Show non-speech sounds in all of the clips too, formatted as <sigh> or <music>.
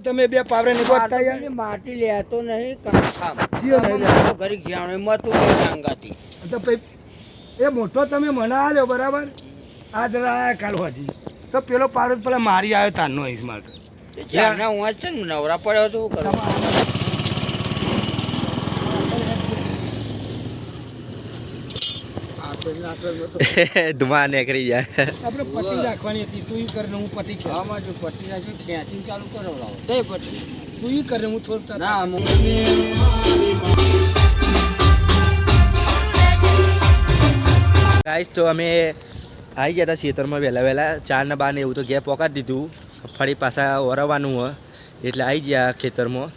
તમે બે પાવરે ની વાત થાય માટી લેતો નહીં કામ જીઓ નહીં લેતો. ઘરે ગયા મતું નહીં સંગાતી તો એ મોટો તમે મને આલ્યો બરાબર? આજ રાયા કાલ હોજી. તો પેલો પાવર પેલા મારી આવ્યો તારનો આઈસ માટે જ્યાં હું છે ને નવરા પડ્યો તો શું કરું? <laughs> ધુમા નીકળી જાય. આપણે પટ્ટી રાખવાની હતી તું ઈ કરીને હું પટ્ટી ખેંચ. આમાં જો પટ્ટી નાખી ખેંચીને ચાલુ કરો લાવો. તે પટ્ટી. તું ઈ કરીને હું થોડતા ના ગાઈસ તો અમે આવી ગયા હતા ખેતરમાં વહેલા વહેલા. ચાર ને બાર ને એવું તો ગેપ પોકાડી દીધું. ફરી પાછા ઓરવવાનું હોય એટલે આવી ગયા ખેતરમાં.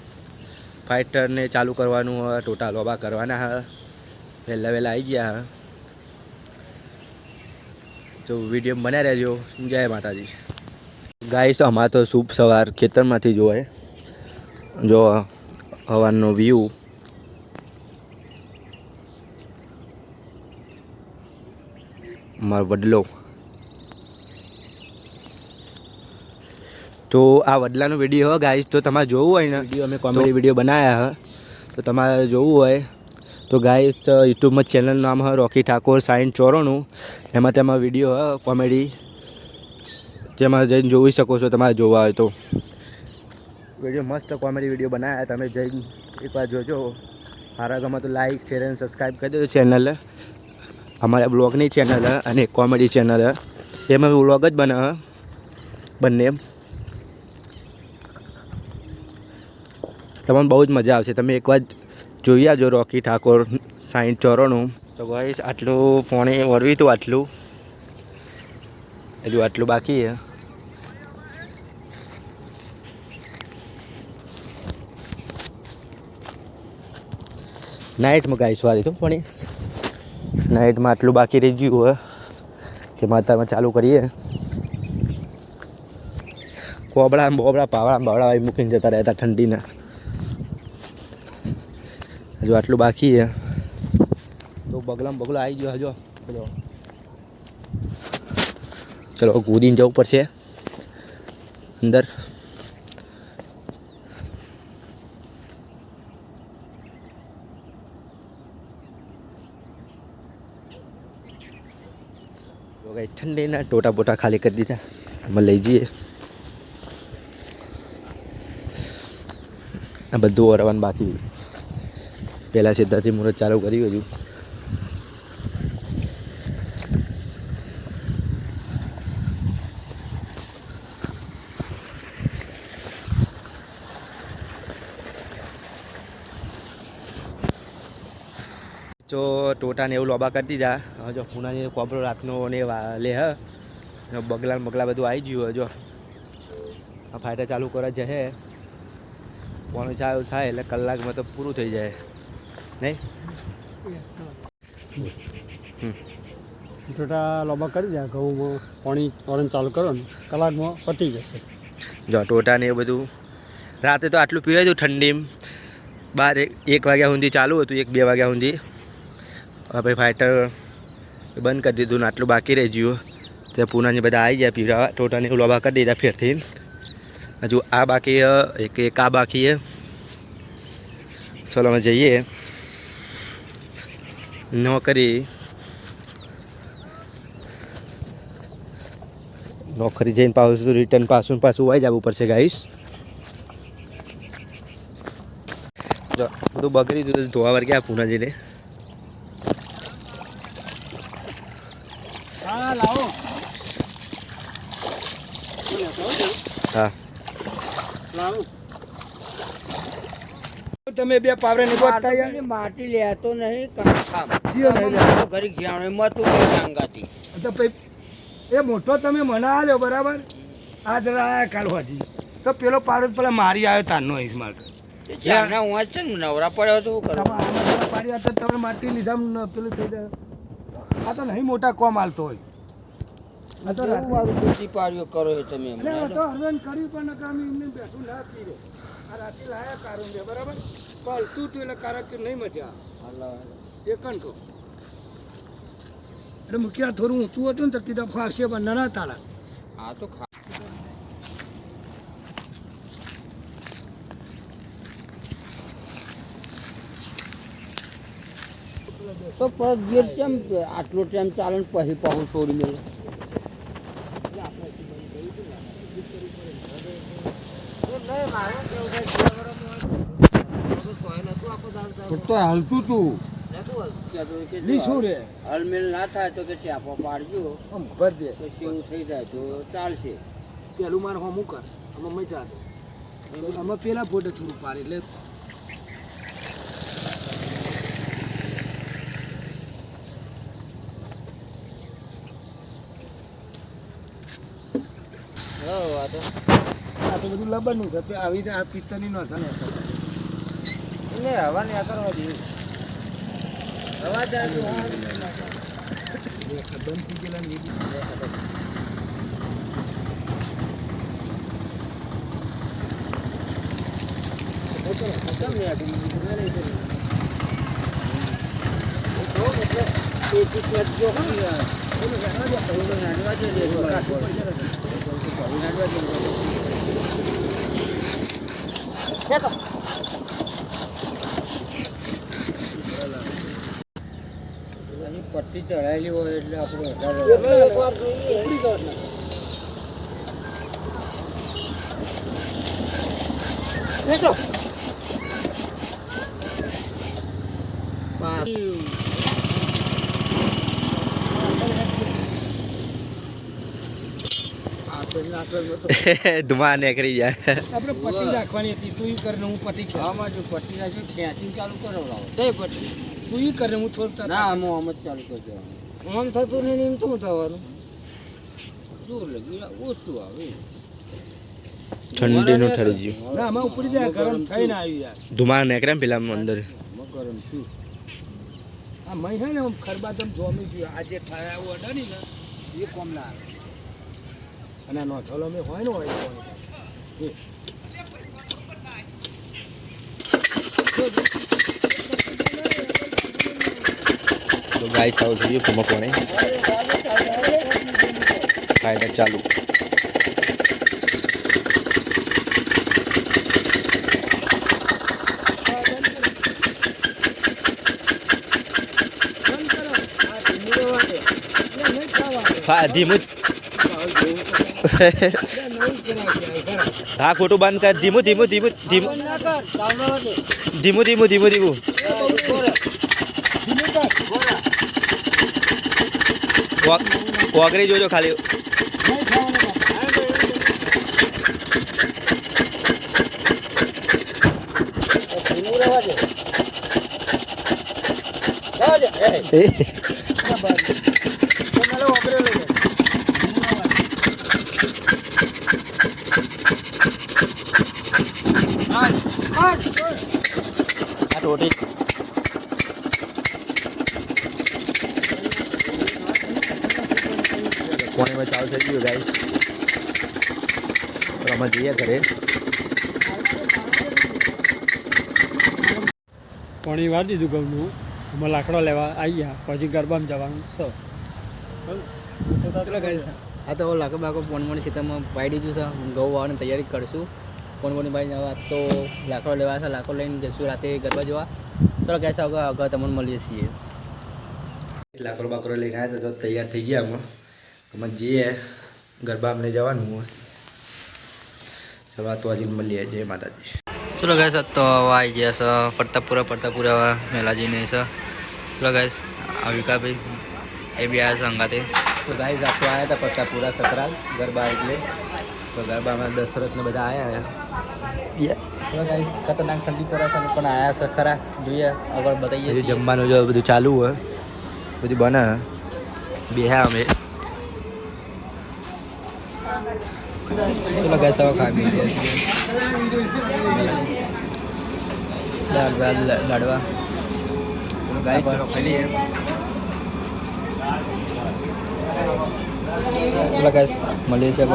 ફાઇટરને ચાલુ કરવાનું હોય ટોટા લોબા કરવાના હા. વહેલા વહેલા આવી ગયા હા. તો વીડિયો બન્યા રહેજો. જય માતાજી. ગાઈસ અમારે તો શુભ સવાર ખેતરમાંથી જોવાય જો હવાનો વ્યૂ મારો વડલો. તો આ વડલાનો વીડિયો ગાઈસ તો તમારે જોવું હોય ને? વીડિયો અમે કોમેડી વીડિયો બનાવ્યા હ. તો તમારે જોવું હોય. તો ગાઈસ યુટ્યુબમાં ચેનલનું નામ હ રોકી ઠાકોર સાઈન ચોરોનું એમાં તેમાં વીડિયો હ કોમેડી તેમાં જઈને જોઈ શકો છો તમારે જોવા હોય તો. વીડિયો મસ્ત કોમેડી વીડિયો બનાવ્યા તમે જઈને એકવાર જોજો. સારા ગમે તો લાઈક શેર અને સબસ્ક્રાઈબ કરી દેજો ચેનલ અમારા બ્લોગની ચેનલ અને કોમેડી ચેનલ એમાં બ્લોગ જ બને બંને તમને બહુ જ મજા આવશે. તમે એકવાર જોઈ આવજો રોકી ઠાકોર સાઈઠ ચોરોનું તો ભાઈ આટલું ફોણે વરવી હતું આટલું. હજુ આટલું બાકી છે. નાઇટમાં ગાઈશ વાળી તો પણ? નાઇટમાં આટલું બાકી રહી ગયું હોય તે માતામાં ચાલુ કરીએ. કોબળા બોબળા પાવડા બાવડા મૂકીને જતા રહેતા ઠંડીના. હજુ આટલું બાકી છે. તો બગલામ બગલો આવી ગયો, હજો. ચલો ચલો, કૂદીને જવું પડશે. અંદર. તો કઈ ઠંડીના ટોટા બોટા ખાલી કરી દીધા. અમે લઈ જઈએ. આ બધું ઓરવાનું બાકી પહેલાં સીધાથી મુહૂર્ત ચાલુ કર્યું હજુ જો ટોટાને એવું લોબા કરી દીધા જો પૂનાની કોબરો રાતનો ને લે હ. બગલા બગલા બધું આવી ગયું જો. ફાયદા ચાલુ કરે જશે. પોણું ચાલુ થાય એટલે કલાકમાં તો પૂરું થઈ જાય. નહીં? ટોટા લોબા કરી દે ઘઉંમાં પાણી ઓરેન્જ ચાલુ કરો ને કલાકમાં પતી જશે. જો ટોટા ને એ બધું રાતે તો આટલું પીવાય હતું ઠંડી બાર એક વાગ્યા સુધી ચાલુ હતું એક બે વાગ્યા સુધી. હવે ફાઇટર બંધ કરી દીધું ને આટલું બાકી રહી ગયું. તે પૂનાની બધા આવી જાય પીવા ટોટાને એવું લોબા કરી દીધા ફેરથી. હજુ આ બાકી એક એક આ બાકી ચલો અમે જઈએ. નોકરી. નોકરી જઈને પાછું રિટર્ન પાછું પાછું વાઈ જવું પડશે ગાઈશ બધું બગડી દીધું ધોવા વાર ગયા પૂના જઈને હા લાવો હા લાવો તમે બે પાવરે ની માટી માટી લેતો નહીં કામ જીઓ નહીં. ઘરે ગયા મતું નહીં સંગાતી તો પછી એ મોટો તમે મને આલ્યો બરાબર? આજ રાયા કાલ હોજી. તો પેલો પાડો પેલા મારી આવ્યો તારનો આઈસ માટે જ્યાં હું છે ને નવરા પડ્યો તો શું કરું? પાડી હતા તમે માટી લીધા ન પેલું થઈ જાય. આ તો નહીં મોટા કોમ હાલતો હોય. આ તો વાળું બુદ્ધિ પાડ્યો કરો છો તમે તો હરવેન કર્યું પણ નકામ એમને બેઠું ના પીરે આ રાતે લાયા કારું બરાબર? પાલતું હતું એટલે કારક નહીં મજા એ કહો કહું એટલે મૂક્યા થોડું ઊંચું હતું ને તો કીધું ફાવશે પણ નાના તારા આ તો ખા તો પગ ગીર કેમ આટલો ટાઈમ ચાલે ને પછી પાહું છોડી મેળે નહીં મેલે તો હાલતું તું. લી શું રે? હલમેલ ના થાય તો કે ચાપો પાડજો. આમ ભર દે તો સેવ થઈ જાય તો ચાલશે. પેલું મારે હું કર? અમે મજા દે. અમે પેલા ફોટો થોડું પાડે એટલે આ તો બધું લબનનું છે. આવી રીતે આ પિત્તળની ન થાય એટલે હવા ને કરવા દે હવા જાય બંધ થઈ ગયેલા ને એ બી. પટ્ટી ચડાયેલી હોય એટલે આપણે <laughs> ધુમા નીકળી જાય. આપણે પટ્ટી રાખવાની હતી તું કર કરીને હું પટ્ટી ખેંચ. ચાલુ તે પટ્ટી. તું ઈ કરે હું થોડું ના આમ આમ જ ચાલુ કરી દેવાનું આમ થતું નહીં એમ શું થવાનું? શું લગી ઓછું આવે ઠંડીનું ઠરી ગયું. ના આમાં ઉપડી જાય ગરમ થઈને આવ્યું યાર ધુમાર નીકળે ને પેલા અંદર. ગરમ છું. આ મહી છે ને આમ ખરબાતમ જોમી ગયું. આજે થાય આવું અડે ને એ કોમ ના આવે. અને આ નોથોલો મેં હોય ને હોય તો એ તો ગાય ગયું ધુમા કોણે? ફાયદા ચાલુ. હા ધીમું હા, ખોટું બંધ કર. ધીમું ધીમું ધીમું ધીમું ધીમું ધીમું ધીમું ધીમું વોકરી જોજો ખાલી. આ ટોટી પાણીમાં ચાલુ થઈ ગયું ગાઈ તો અમે જઈએ ઘરે. પાણી વાર દીધું ઘઉંનું. અમારે લાકડો લેવા આવી ગયા પછી ગરબામાં જવાનું સ આ તો લાખો બાકો પોણમોની સીતામાં પાડી દીધું છે. ઘઉં વાવવાની તૈયારી કરશું. પોણમોની ભાઈ જવા તો લાકડો લેવા છે લાકડો લઈને જશું રાતે ગરબા જોવા. ચલો કહેશો આગળ આગળ તમને મળીએ છીએ. લાકડો બાકડો લઈને આવ્યા તો તૈયાર થઈ ગયા અમે. અમે જઈએ ગરબા અમને જવાનું હોય ચલો તો હજી મળીએ જય માતાજી. ચલો ગાઈસ તો આવી ગયા છે પડતાપુરા પડતાપુરા મેલાજીને છે. ચલો ગાઈસ આ વિકાભાઈ એ બી આવ્યા છે અંગાતે. તો ગાય આપણે આવ્યા હતા પડતાપુરા સકરાલ ગરબા એટલે. તો ગરબામાં દશરથ ને બધા આવ્યા ચલો ગાઈસ ખતરનાક ઠંડી પડે પણ આવ્યા છે ખરા. જોઈએ આગળ બતાવીએ જમવાનું જો બધું ચાલુ હોય બધું બને. બેહ્યા અમે. ચલો ગાઈસ હવે ખાઈ પી દાળ ભાત લાડવા ચલો ગાઈસ મળીએ છીએ